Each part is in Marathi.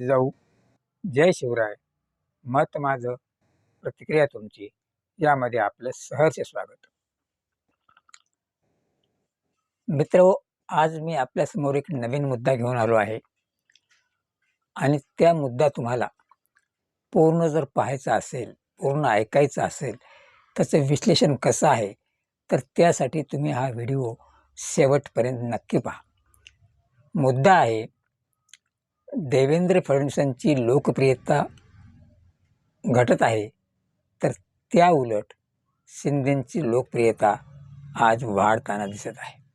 जाऊ. जय शिवराय. मत माझं. प्रतिक्रिया तुमची. यामध्ये आपलं सहर्ष स्वागत. मित्र हो, आज मी आपल्यासमोर एक नवीन मुद्दा घेऊन आलो आहे. आणि त्या मुद्दा तुम्हाला पूर्ण जर पाहायचा असेल पूर्ण ऐकायचं असेल त्याचं विश्लेषण कसं आहे? तर त्यासाठी तुम्ही हा व्हिडिओ शेवटपर्यंत नक्की पहा. मुद्दा आहे देवेंद्र फडणवीसांची लोकप्रियता घटत आहे तर त्या उलट शिंदेंची लोकप्रियता आज वाढताना दिसत आहे.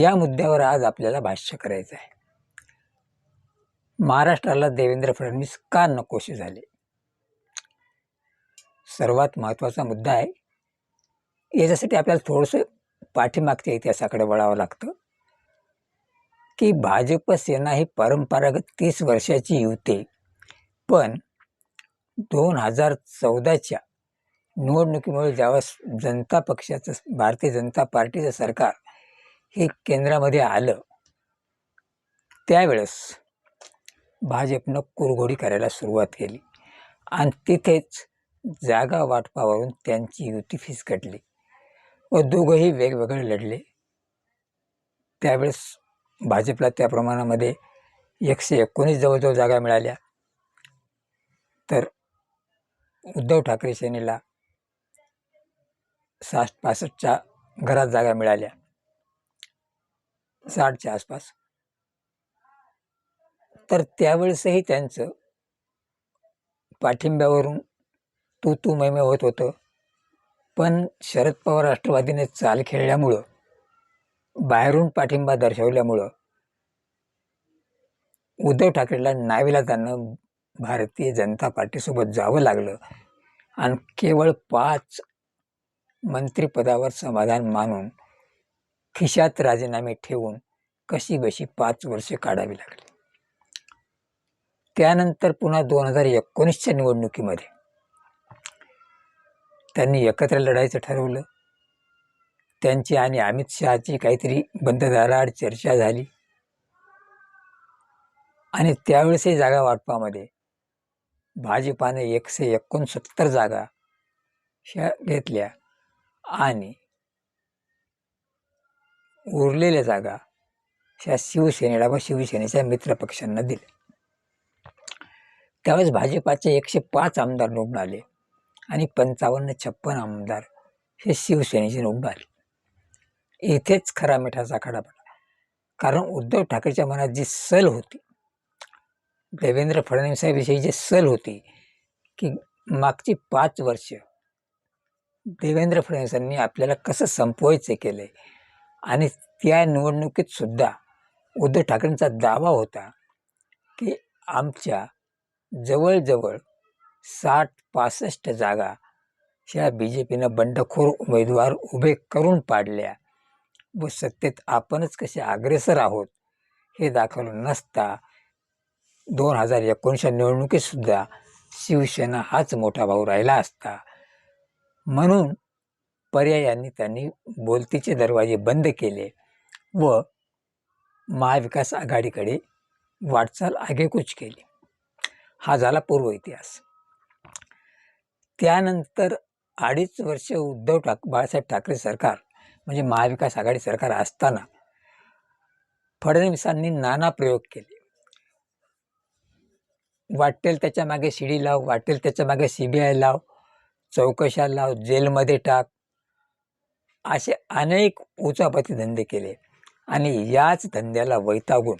या मुद्द्यावर आज आपल्याला भाष्य करायचं आहे. महाराष्ट्राला देवेंद्र फडणवीस का नकोशी झाले? सर्वात महत्त्वाचा मुद्दा आहे याच्यासाठी आपल्याला थोडंसं पाठीमागच्या इतिहासाकडे वळावं लागतं. की भाजप सेना ही परंपरागत तीस वर्षाची युती पण दोन हजार चौदाच्या निवडणुकीमुळे ज्यावेळेस जनता पक्षाचं भारतीय जनता पार्टीचं सरकार हे केंद्रामध्ये आलं त्यावेळेस भाजपनं कुरघोडी करायला सुरुवात केली. आणि तिथेच जागा वाटपावरून त्यांची युती फिसकटली व दोघंही वेगवेगळे लढले. त्यावेळेस भाजपला त्या प्रमाणामध्ये एकशे एकोणीस जवळजवळ जागा मिळाल्या. तर उद्धव ठाकरे सेनेला साठ पासष्टच्या घरात जागा मिळाल्या. साठच्या आसपास. तर त्यावेळेसही त्यांचं पाठिंब्यावरून तू तू मैमे होत होतं. पण शरद पवार राष्ट्रवादीने चाल खेळल्यामुळं बाहेरून पाठिंबा दर्शवल्यामुळं उद्धव ठाकरेला नावेला त्यांना भारतीय जनता पार्टीसोबत जावं लागलं. आणि केवळ पाच मंत्रिपदावर समाधान मानून खिशात राजीनामे ठेवून कशी बशी पाच वर्षे काढावी लागली? त्यानंतर पुन्हा दोन हजार एकोणीसच्या निवडणुकीमध्ये त्यांनी एकत्र लढायचं ठरवलं. त्यांची आणि अमित शहाची काहीतरी बंद चर्चा झाली. आणि त्यावेळेसही जागा वाटपामध्ये भाजपाने एकशे एकोणसत्तर जागा ह्या घेतल्या आणि उरलेल्या जागा ह्या शिवसेनेला व शिवसेनेच्या मित्रपक्षांना दिल्या. त्यावेळेस भाजपाचे एकशे पाच आमदार निवडून आले आणि पंचावन्न छप्पन आमदार हे शिवसेनेचे निवडून आले. इथेच खरा मिठाचा खडा पडला कारण उद्धव ठाकरेच्या मनात जी सल होती देवेंद्र फडणवीसांविषयी जी सल होती की मागची पाच वर्ष देवेंद्र फडणवीसांनी आपल्याला कसं संपवायचं केलं आणि त्या निवडणुकीत सुद्धा उद्धव ठाकरेंचा दावा होता की आमच्या जवळजवळ साठ पासष्ट जागा ह्या बी जे पीनं बंडखोर उमेदवार उभे करून पाडल्या व सत्तेत आपणच कसे अग्रेसर आहोत हे दाखवलं नसता. दोन हजार एकोणीसच्या निवडणुकीतसुद्धा शिवसेना हाच मोठा भाऊ राहिला असता. म्हणून पर्यायांनी त्यांनी बोलतीचे दरवाजे बंद केले व महाविकास आघाडीकडे वाटचाल आगेकूच केली. हा झाला पूर्व इतिहास. त्यानंतर अडीच वर्ष उद्धव ठाक बाळासाहेब ठाकरे सरकार म्हणजे महाविकास आघाडी सरकार असताना फडणवीसांनी नाना प्रयोग केले. वाटेल त्याच्यामागे शिडी लाव वाटेल त्याच्यामागे सी बी आय लाव चौकशा लाव जेलमध्ये टाक. असे अनेक उचापती धंदे केले आणि याच धंद्याला वैतागून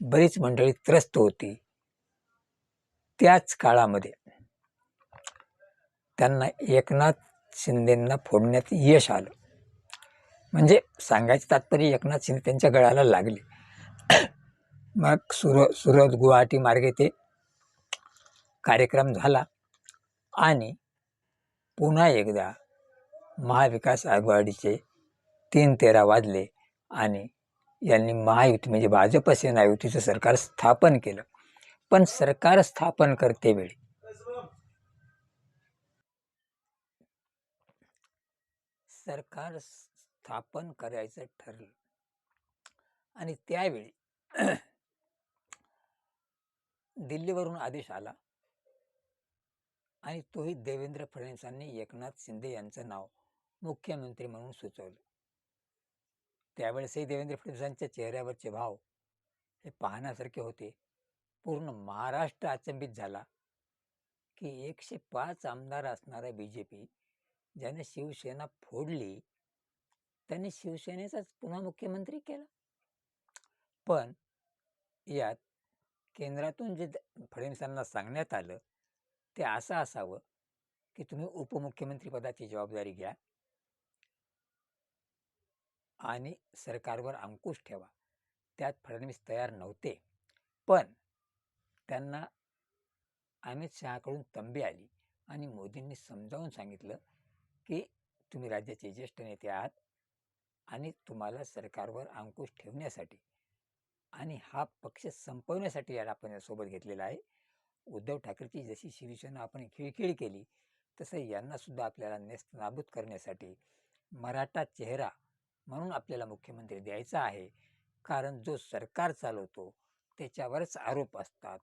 बरीच मंडळी त्रस्त होती. त्याच काळामध्ये त्यांना एकनाथ शिंदेंना फोडण्यात यश आलं. म्हणजे सांगायचं तात्पर्य एकनाथ शिंदे त्यांच्या गळाला लागले. मग सुर सुरत गुवाहाटी मार्गे ते कार्यक्रम झाला आणि पुन्हा एकदा महाविकास आघाडीचे तीन तेरा वाजले आणि यांनी महायुती म्हणजे भाजप सेना युतीचं सरकार स्थापन केलं. पण सरकार स्थापन करते वेळी सरकार स्थापन करायचं ठरलं. आणि त्यावेळी दिल्लीवरून आदेश आला. आणि तोही देवेंद्र फडणवीसांनी एकनाथ शिंदे यांचं नाव मुख्यमंत्री म्हणून सुचवलं. त्यावेळेसही देवेंद्र फडणवीसांच्या चेहऱ्यावरचे भाव हे पाहण्यासारखे होते. पूर्ण महाराष्ट्र अचंबित झाला की एकशे पाच आमदार असणारा बी जे पी ज्याने शिवसेना फोडली त्यांनी शिवसेनेचाच पुन्हा मुख्यमंत्री केला. पण यात केंद्रातून जे फडणवीसांना सांगण्यात आलं ते असं असावं की तुम्ही उपमुख्यमंत्री पदाची जबाबदारी घ्या आणि सरकारवर अंकुश ठेवा. त्यात फडणवीस तयार नव्हते. पण त्यांना अमित शहाकडून तंबी आली आणि मोदींनी समजावून सांगितलं की तुम्ही राज्याचे ज्येष्ठ नेते आहात आणि तुम्हाला सरकारवर अंकुश ठेवण्यासाठी आणि हा पक्ष संपवण्यासाठी याला आपण यासोबत घेतलेला आहे. उद्धव ठाकरेची जशी शिवसेना आपण खिळखिळ केली तसं यांनासुद्धा आपल्याला नेस्त नाबूद करण्यासाठी मराठा चेहरा म्हणून आपल्याला मुख्यमंत्री द्यायचा आहे. कारण जो सरकार चालवतो त्याच्यावरच आरोप असतात.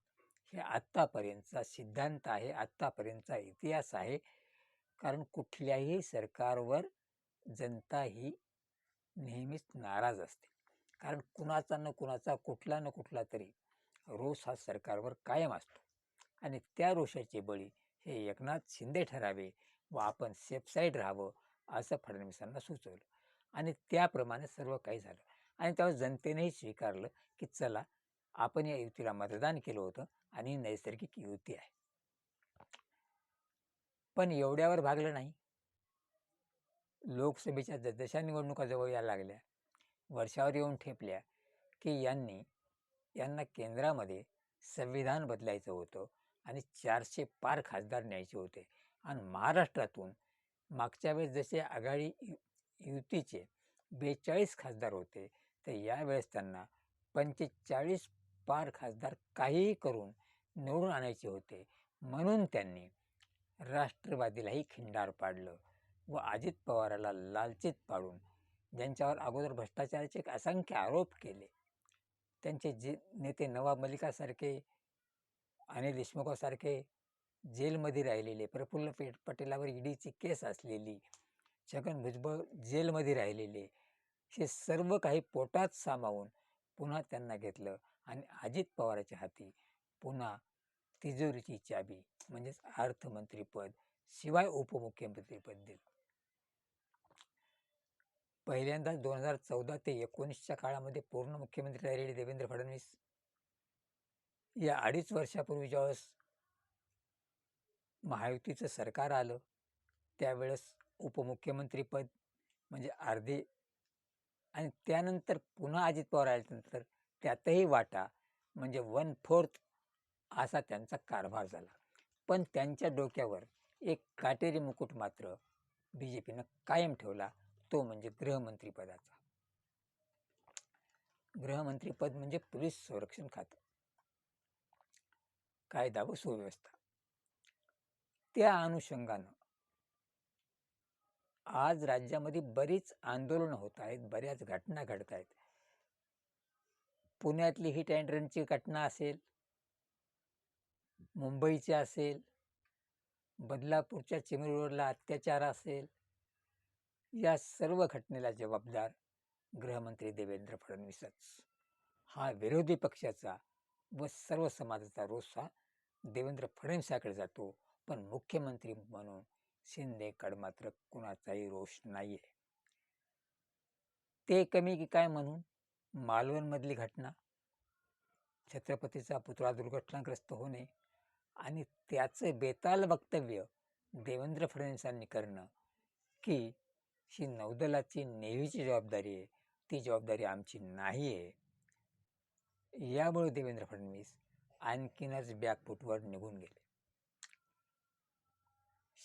हे आत्तापर्यंतचा सिद्धांत आहे आत्तापर्यंतचा इतिहास आहे. कारण कुठल्याही सरकारवर जनता ही नेहमीच नाराज असते कारण कुणाचा न कुणाचा कुठला न कुठला तरी रोष हा सरकारवर कायम असतो. आणि त्या रोषाचे बळी हे एकनाथ शिंदे ठरावे व आपण सेफसाईड राहावं असं फडणवीसांना सुचवलं. आणि त्याप्रमाणे सर्व काही झालं. आणि तेव्हा जनतेनेही स्वीकारलं की चला आपण या युतीला मतदान केलं होतं आणि ही नैसर्गिक युती आहे. पण एवढ्यावर भागलं नाही. लोकसभेच्या जशा निवडणुका जवळ यायला लागल्या. वर्षावर येऊन ठेपल्या की यांनी यांना केंद्रामध्ये संविधान बदलायचं होतं आणि चारशे पार खासदार न्यायचे होते. आणि महाराष्ट्रातून मागच्या वेळेस जसे आघाडी यु युतीचे बेचाळीस खासदार होते तर यावेळेस त्यांना पंचेचाळीस पार खासदार काहीही करून निवडून आणायचे होते. म्हणून त्यांनी राष्ट्रवादीलाही खिंडार पाडलं. व अजित पवाराला लालचीत पाडून ज्यांच्यावर अगोदर भ्रष्टाचाराचे एक असंख्य आरोप केले. त्यांचे जे नेते नवाब मलिकासारखे अनिल देशमुखासारखे जेलमध्ये राहिलेले प्रफुल्ल पेट पटेलावर ईडीची केस असलेली छगन भुजबळ जेलमध्ये राहिलेले हे सर्व काही पोटात सामावून पुन्हा त्यांना घेतलं आणि अजित पवाराच्या हाती पुन्हा तिजोरीची चाबी म्हणजेच अर्थमंत्रीपद शिवाय उपमुख्यमंत्रीपद दिलं. पहिल्यांदा दोन हजार चौदा ते एकोणीसच्या काळामध्ये पूर्ण मुख्यमंत्री राहिलेले देवेंद्र फडणवीस. या अडीच वर्षापूर्वी ज्यावेळेस महायुतीचं सरकार आलं त्यावेळेस उपमुख्यमंत्रीपद म्हणजे अर्धे आणि त्यानंतर पुन्हा अजित पवार आल्यानंतर त्यातही वाटा म्हणजे वन फोर्थ असा त्यांचा कारभार झाला. पण त्यांच्या डोक्यावर एक काटेरी मुकुट मात्र बी जे पीनं कायम ठेवला. तो म्हणजे गृहमंत्रीपदाचा. गृहमंत्रीपद म्हणजे पोलीस संरक्षण खातं. कायदा व सुव्यवस्था. त्या अनुषंगानं आज राज्यामध्ये बरीच आंदोलनं होत आहेत बऱ्याच घटना घडत आहेत. पुण्यातली हिट अँड रनची घटना असेल मुंबईची असेल बदलापूरच्या चिमरी रोडला अत्याचार असेल या सर्व घटनेला जबाबदार गृहमंत्री देवेंद्र फडणवीसच. हा विरोधी पक्षाचा व सर्व समाजाचा रोष हा देवेंद्र फडणवीसाकडे जातो पण मुख्यमंत्री म्हणून शिंदेकडे मात्र कुणाचाही रोष नाही आहे ते कमी की काय म्हणून? मालवणमधली घटना? छत्रपतीचा पुतळा दुर्घटनाग्रस्त होणे आणि त्याचं बेताल वक्तव्य देवेंद्र फडणवीसांनी करणं की ही नौदलाची नेव्हीची जबाबदारी आहे. ती जबाबदारी आमची नाही आहे. यामुळे देवेंद्र फडणवीस आणखीनच बॅकफूटवर निघून गेले.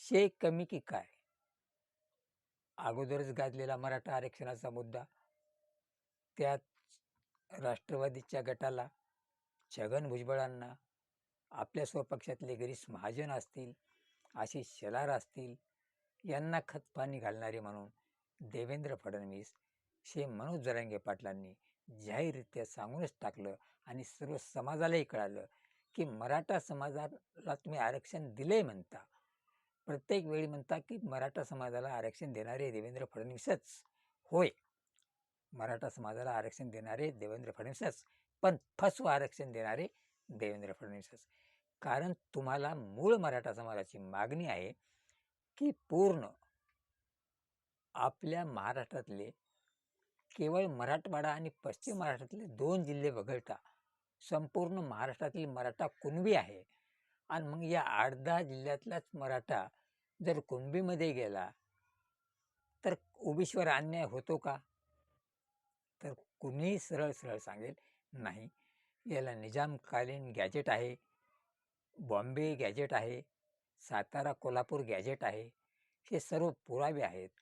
शे कमी की काय? अगोदरच गाजलेला मराठा आरक्षणाचा मुद्दा त्यात राष्ट्रवादीच्या गटाला छगन भुजबळांना आपल्या स्वपक्षातले गिरीश महाजन असतील आशिष शेलार असतील यांना खतपाणी घालणारे म्हणून देवेंद्र फडणवीस श्री मनोज जरांगे पाटलांनी जाहीररित्या सांगूनच टाकलं आणि सर्व समाजालाही कळालं की मराठा समाजाला तुम्ही आरक्षण दिले म्हणता. प्रत्येक वेळी म्हणता की मराठा समाजाला आरक्षण देणारे देवेंद्र फडणवीसच. होय. मराठा समाजाला आरक्षण देणारे देवेंद्र फडणवीसच पण फसव आरक्षण देणारे देवेंद्र फडणवीसच. कारण तुम्हाला मूळ मराठा समाजाची मागणी आहे की पूर्ण. आपल्या महाराष्ट्रातले केवळ मराठवाडा आणि पश्चिम महाराष्ट्रातले दोन जिल्हे वगळता संपूर्ण महाराष्ट्रातील मराठा कुणबी आहे? आणि मग या आठ दहा जिल्ह्यातलाच मराठा जर कुणबीमध्ये गेला तर ओबीसीवर अन्याय होतो का? तर कुणीही सरळ सरळ सांगेल नाही याला निजामकालीन गॅजेट आहे बॉम्बे गॅजेट आहे सातारा कोल्हापूर गॅजेट आहे. हे सर्व पुरावे आहेत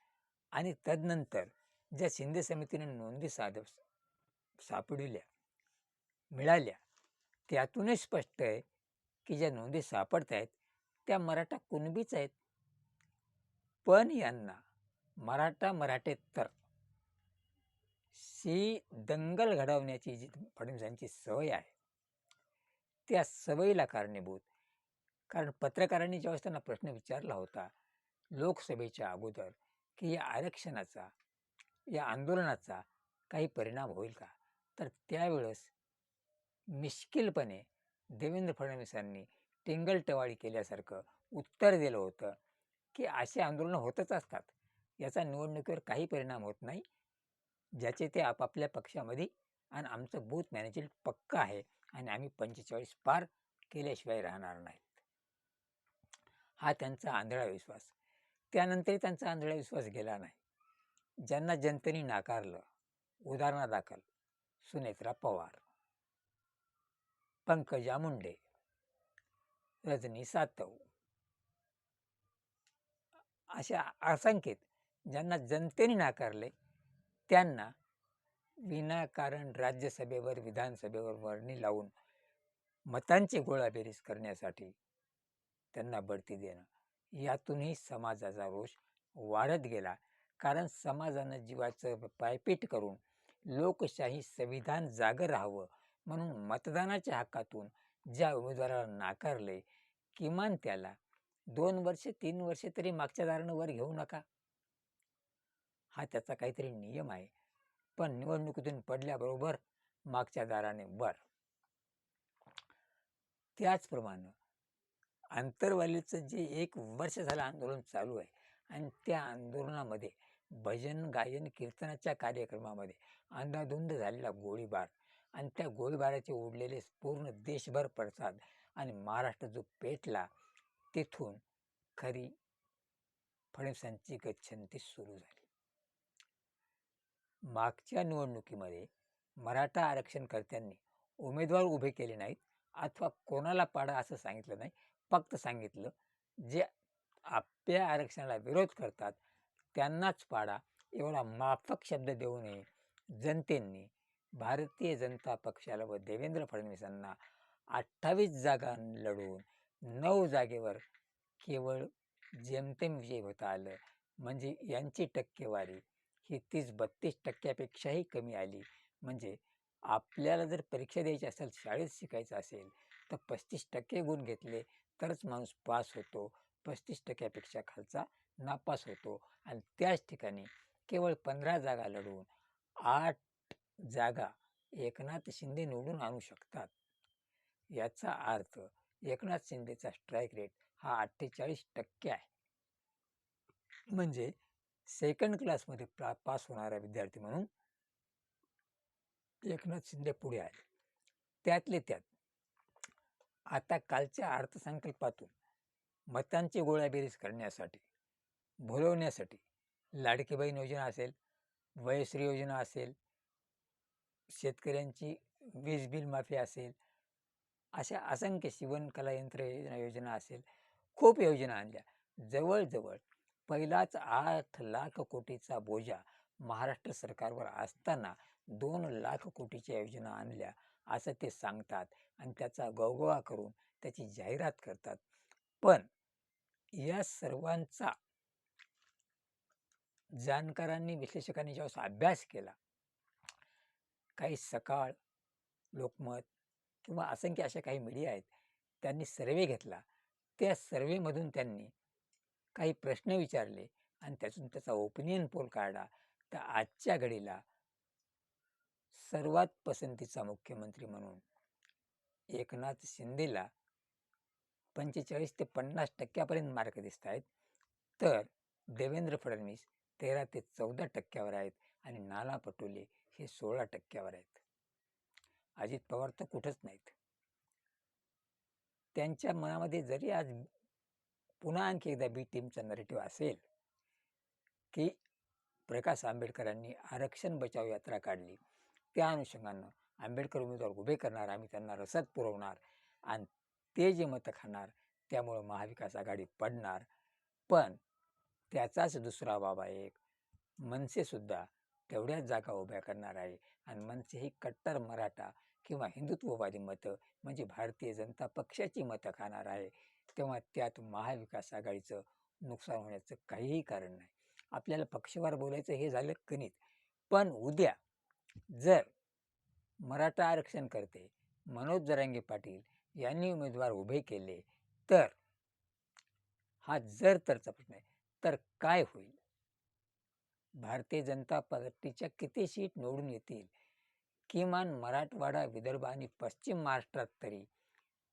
आणि तदनंतर ज्या शिंदे समितीने नोंदी साध सापडविल्या मिळाल्या त्यातूनच स्पष्ट आहे की ज्या नोंदी सापडत आहेत त्या मराठा कुणबीच आहेत. पण यांना मराठा मराठेतर शी दंगल घडवण्याची जी फडणवीसांची सवय आहे त्या सवयीला कारणीभूत कारण पत्रकारांनी ज्यावेळेस त्यांना प्रश्न विचारला होता लोकसभेच्या अगोदर की या आरक्षणाचा या आंदोलनाचा काही परिणाम होईल का? तर त्यावेळेस मिश्किलपणे देवेंद्र फडणवीसांनी टिंगलटवाळी केल्यासारखं उत्तर दिलं होतं की असे आंदोलनं होतच असतात. याचा निवडणुकीवर काही परिणाम होत नाही ज्याचे ते आपापल्या पक्षामध्ये आणि आमचं बूथ मॅनेजमेंट पक्का आहे आणि आम्ही पंचेचाळीस पार केल्याशिवाय राहणार नाही. हा त्यांचा आंधळा विश्वास. त्यानंतरही त्यांचा आंधळा विश्वास गेला नाही. ज्यांना जनतेने नाकारलं उदाहरणादाखल सुनेत्रा पवार पंकजा मुंडे रजनी सातव अशा असंख्येत ज्यांना जनतेने नाकारले त्यांना विनाकारण राज्यसभेवर विधानसभेवर वर्णी लावून मतांची गोळाबेरीज करण्यासाठी त्यांना बढती देणं. यातूनही समाजाचा रोष वाढत गेला. कारण समाजानं जीवाचं पायपीट करून लोकशाही संविधान जागं राहावं म्हणून मतदानाच्या हक्कातून ज्या उमेदवाराला नाकारले किमान त्याला दोन वर्षे तीन वर्षे तरी मागच्या दारानं वर घेऊ नका. हा त्याचा काहीतरी नियम आहे. पण निवडणुकीतून पडल्याबरोबर मागच्या दाराने वर. त्याचप्रमाणे आंतरवालीचं जे एक वर्ष झालं आंदोलन चालू आहे आणि त्या आंदोलनामध्ये भजन गायन कीर्तनाच्या कार्यक्रमामध्ये अंधाधुंद झालेला गोळीबार आणि त्या गोळीबाराचे उडलेले पूर्ण देशभर पडसाद आणि महाराष्ट्र जो पेटला तिथून खरी फडणवीसांची गच्छंती सुरू झाली. मागच्या निवडणुकीमध्ये मराठा आरक्षणकर्त्यांनी उमेदवार उभे केले नाहीत अथवा कोणाला पाडा असं सांगितलं नाही फक्त सांगितलं जे आपल्या आरक्षणाला विरोध करतात त्यांनाच पाडा. एवढा माफक शब्द देऊ नये. जनतेने भारतीय जनता पक्षाला व देवेंद्र फडणवीसांना अठ्ठावीस जागा लढवून नऊ जागेवर केवळ जेमतेम विजय होता आलं. म्हणजे यांची टक्केवारी ही तीस बत्तीस टक्क्यापेक्षाही कमी आली. म्हणजे आपल्याला जर परीक्षा द्यायची असेल शाळेत शिकायचं असेल तर पस्तीस टक्के गुण घेतले. तरच माणूस पास होतो. पस्तीस टक्क्यापेक्षा खालचा नापास होतो. आणि त्याच ठिकाणी केवळ पंधरा जागा लढवून आठ जागा एकनाथ शिंदे निवडून आणू शकतात. याचा अर्थ एकनाथ शिंदेचा स्ट्राईक रेट हा अठ्ठेचाळीस टक्के आहे. म्हणजे सेकंड क्लासमध्ये पा पास होणारा विद्यार्थी म्हणून एकनाथ शिंदे पुढे आहे त्यातले त्यात आता कालच्या अर्थसंकल्पातून मतांची गोळाबेरीज करण्यासाठी भुलवण्यासाठी लाडकी बहीण योजना असेल वयश्री योजना असेल शेतकऱ्यांची वीज बिल माफी असेल अशा असंख्य शिवणकला यंत्र योजना योजना असेल. खूप योजना आणल्या. जवळजवळ पहिलाच आठ लाख कोटीचा बोजा महाराष्ट्र सरकारवर असताना दोन लाख कोटीच्या योजना आणल्या. असं ते सांगतात आणि त्याचा गवगवा करून त्याची जाहिरात करतात. पण या सर्वांचा जाणकारांनी विश्लेषकांनी ज्यावेळेस अभ्यास केला काही सकाळ लोकमत किंवा असंख्य अशा काही मीडिया आहेत त्यांनी सर्वे घेतला. त्या सर्वेमधून त्यांनी काही प्रश्न विचारले आणि त्यातून त्याचा ओपिनियन पोल काढला. तर आजच्या घडीला सर्वात पसंतीचा मुख्यमंत्री म्हणून एकनाथ शिंदेला पंचेचाळीस ते पन्नास टक्क्यापर्यंत मार्क दिसत आहेत. तर देवेंद्र फडणवीस तेरा ते चौदा टक्क्यावर आहेत आणि नाना पटोले हे सोळा टक्क्यावर आहेत. अजित पवार तर कुठंच नाहीत. त्यांच्या मनामध्ये जरी आज पुन्हा आणखी एकदा बी टीमचा नरेटिव्ह असेल की प्रकाश आंबेडकरांनी आरक्षण बचाव यात्रा काढली. त्या अनुषंगानं आंबेडकर उमेदवार उभे करणार आम्ही त्यांना रसद पुरवणार आणि ते जे मतं खाणार त्यामुळं महाविकास आघाडी पडणार. पण त्याचाच दुसरा बाबा एक मनसेसुद्धा तेवढ्याच जागा उभ्या करणार आहे आणि मनसे ही कट्टर मराठा किंवा हिंदुत्ववादी मतं म्हणजे भारतीय जनता पक्षाची मतं खाणार आहे तेव्हा त्यात महाविकास आघाडीचं नुकसान होण्याचं काहीही कारण नाही. आपल्याला पक्षवार बोलायचं हे झालं कणित पण उद्या जर मराठा आरक्षण करते मनोज जरांगे पाटील यांनी उमेदवार उभे केले तर हा जर तरचा प्रश्न आहे. तर काय होईल? भारतीय जनता पार्टीच्या किती सीट निवडून येतील? किमान मराठवाडा विदर्भ आणि पश्चिम महाराष्ट्रात तरी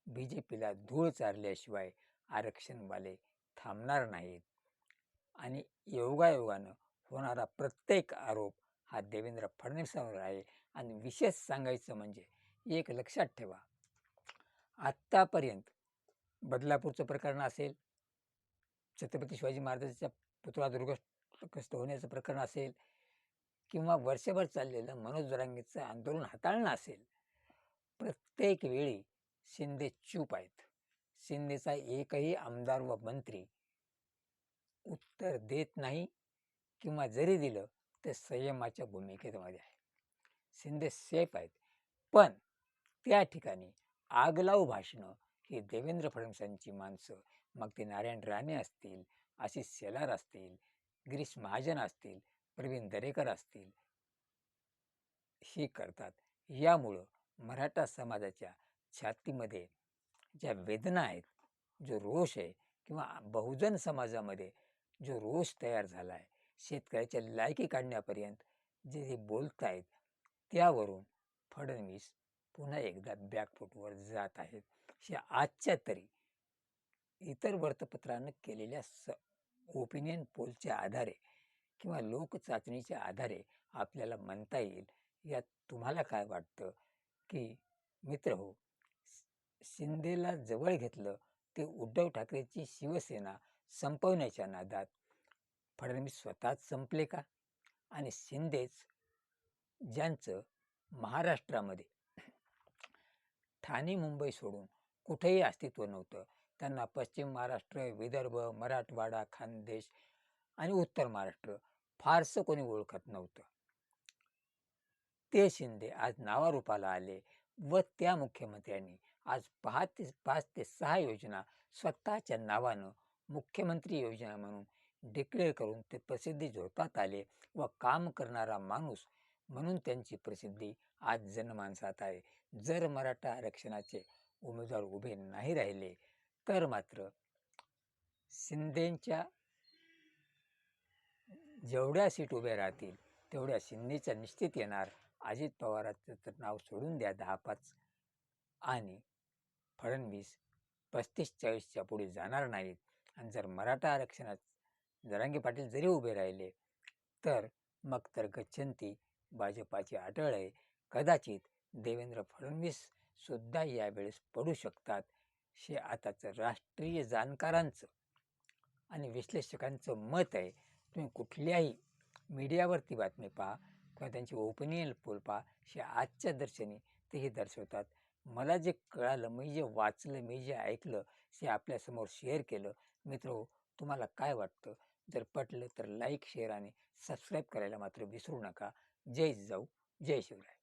बी जे पीला धूळ चारल्याशिवाय आरक्षणवाले थांबणार नाहीत. आणि योगायोगानं होणारा प्रत्येक आरोप हा देवेंद्र फडणवीसांवर आहे. आणि विशेष सांगायचं म्हणजे एक लक्षात ठेवा. आत्तापर्यंत बदलापूरचं प्रकरण असेल छत्रपती शिवाजी महाराजांच्या पुतळा दुर्गस्त होण्याचं प्रकरण असेल किंवा वर्षभर चाललेलं मनोज जरांगेचं आंदोलन हाताळणं असेल प्रत्येक वेळी शिंदे चूप आहेत. शिंदेचा एकही आमदार व मंत्री उत्तर देत नाही किंवा जरी दिलं ते संयमाच्या भूमिकेमध्ये आहे शिंदे सेफ आहेत. पण त्या ठिकाणी आगलाऊ भाषणं ही देवेंद्र फडणवीसांची माणसं मग ते नारायण राणे असतील आशिष शेलार असतील गिरीश महाजन असतील प्रवीण दरेकर असतील ही करतात. यामुळं मराठा समाजाच्या छातीमध्ये ज्या वेदना आहेत जो रोष आहे किंवा बहुजन समाजामध्ये जो रोष तयार झाला आहे शेतकऱ्याच्या लायकी काढण्यापर्यंत जे हे बोलत आहेत त्यावरून फडणवीस पुन्हा एकदा बॅकफुटवर जात आहेत. अशा आजच्या तरी इतर वर्तपत्रानं केलेल्या स ओपिनियन पोलच्या आधारे किंवा लोकचाचणीच्या आधारे आपल्याला म्हणता येईल. यात तुम्हाला काय वाटतं? की मित्र हो शिंदेला जवळ घेतलं ते उद्धव ठाकरेची शिवसेना संपवण्याच्या नादात फडणवीस स्वतःच संपले का? आणि शिंदेच ज्यांचं महाराष्ट्रामध्ये ठाणे मुंबई सोडून कुठेही अस्तित्व नव्हतं त्यांना पश्चिम महाराष्ट्र विदर्भ मराठवाडा खानदेश आणि उत्तर महाराष्ट्र फारसं कोणी ओळखत नव्हतं. ते शिंदे आज नावारूपाला आले व त्या मुख्यमंत्र्यांनी आज पहा ते पाच ते सहा योजना स्वतःच्या नावानं मुख्यमंत्री योजना म्हणून डिक्लेअर करून ते प्रसिद्धी झोतात आले व काम करणारा माणूस म्हणून त्यांची प्रसिद्धी आज जनमानसात आहे. जर मराठा आरक्षणाचे उमेदवार उभे नाही राहिले तर मात्र शिंदेच्या जेवढ्या सीट उभ्या राहतील तेवढ्या शिंदेच्या निश्चित येणार. अजित पवाराचं तर नाव सोडून द्या दहा पाच आणि फडणवीस पस्तीस चाळीसच्या पुढे जाणार नाहीत. आणि जर मराठा आरक्षणात जरांगे पाटील जरी उभे राहिले तर मग तर गच्छंती भाजपाची आटळ आहे. कदाचित देवेंद्र फडणवीस सुद्धा यावेळेस पडू शकतात हे आताचं राष्ट्रीय जाणकारांचं आणि विश्लेषकांचं मत आहे. तुम्ही कुठल्याही मीडियावरती बातमी पहा किंवा त्यांची ओपिनियन पोल पहा हे आजच्या दर्शनी तेही दर्शवतात. मला जे कळालं मी जे वाचलं मी जे ऐकलं ते आपल्यासमोर शेअर केलं मित्र तुम्हाला काय वाटतं? जर पटलं तर लाईक शेअर आणि सबस्क्राईब करायला मात्र विसरू नका. जय जाऊ. जय शिवराय.